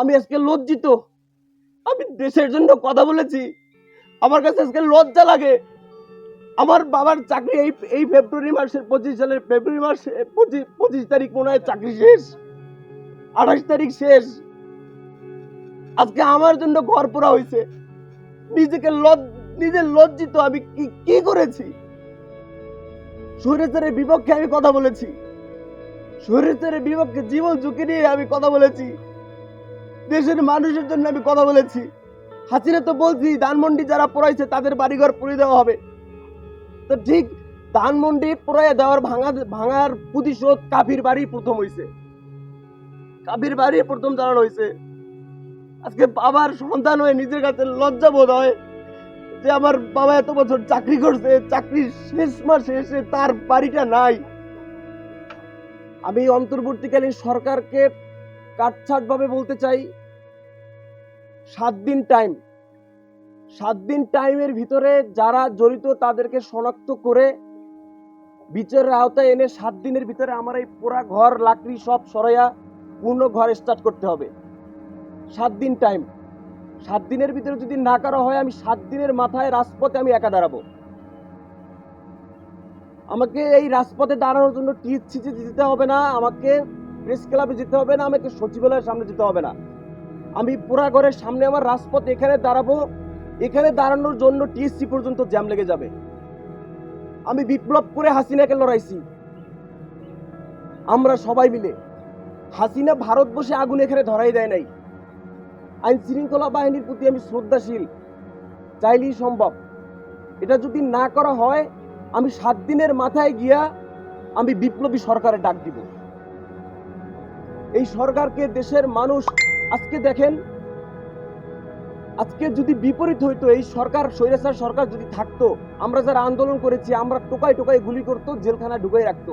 আমি আজকে লজ্জিত। আমি দেশের জন্য কথা বলেছি। আমার কাছে আজকে লজ্জা লাগে। আমার বাবার চাকরি এই এই ফেব্রুয়ারি মাসের পঁচিশ সালের ফেব্রুয়ারি মাস পঁচিশ পঁচিশ তারিখ মনে হয় চাকরি শেষ। আঠাশ তারিখ শেষ। আজকে আমার জন্য ঘর পোড়া হয়েছে। নিজেকে লজ নিজে লজ্জিত আমি কি কি করেছি? স্বৈরাচারের বিপক্ষে আমি কথা বলেছি। স্বৈরাচারের বিপক্ষে জীবন ঝুঁকি নিয়ে আমি কথা বলেছি। দেশের মানুষের জন্য আমি কথা বলেছি। হাসিনা তো বলছি, ধানমন্ডি যারা পড়াইছে, তাদের বাড়িঘর পুড়ে দেওয়া হবে। তো ঠিক ধানমন্ডি পুরাইয়া দেওয়ার ভাঙা, ভাঙার প্রতিশোধ কাফির বাড়ি প্রথম হইছে। কাফির বাড়ি প্রথম দাঁড়ানো হয়েছে আজকে বাবার সন্তান হয়ে নিজের কাছে লজ্জা বোধ হয় যে আমার বাবা এত বছর চাকরি করছে, চাকরির শেষ মাসে এসে তার বাড়িটা নাই। আমি অন্তর্বর্তীকালীন সরকারকে কাটছাট ভাবে বলতে চাই সাত দিন টাইম সাত দিন টাইমের ভিতরে যারা জড়িত তাদেরকে শনাক্ত করে বিচারের আওতায় এনে সাত দিনের ভিতরে আমার এই পুরা ঘর, লাকড়ি সব সরাইয়া পূর্ণ ঘর স্টার্ট করতে হবে। সাত দিন টাইম সাত দিনের ভিতরে যদি না করা হয়, আমি সাত দিনের মাথায় রাজপথে আমি একা দাঁড়াবো। আমাকে এই রাজপথে দাঁড়ানোর জন্য টিএসসিতে যেতে হবে না, আমাকে প্রেস ক্লাবে যেতে হবে না, আমাকে সচিবালয়ের সামনে যেতে হবে না। আমি পুরা ঘরের সামনে আমার রাজপথ এখানে দাঁড়াবো। এখানে দাঁড়ানোর জন্য টিএসসি পর্যন্ত জ্যাম লেগে যাবে। আমি বিপ্লব করে হাসিনাকে লড়াইছি। আমরা সবাই মিলে। হাসিনা ভারত বসে আগুন এখানে ধরাই দেয় নাই। আইন শৃঙ্খলা বাহিনীর প্রতি আমি শ্রদ্ধাশীল। চাইলেই সম্ভব। এটা যদি না করা হয়, আমি সাত দিনের মাথায় গিয়া আমি বিপ্লবী সরকারের ডাক দিব। এই সরকারকে দেশের মানুষ আজকে দেখেন, আজকে যদি বিপরীত হইতো, এই সরকার, স্বৈরাচার সরকার যদি থাকতো, আমরা যারা আন্দোলন করেছি, আমরা টোকায় টোকায় গুলি করতো জেলখানা ঢুকাই রাখতো।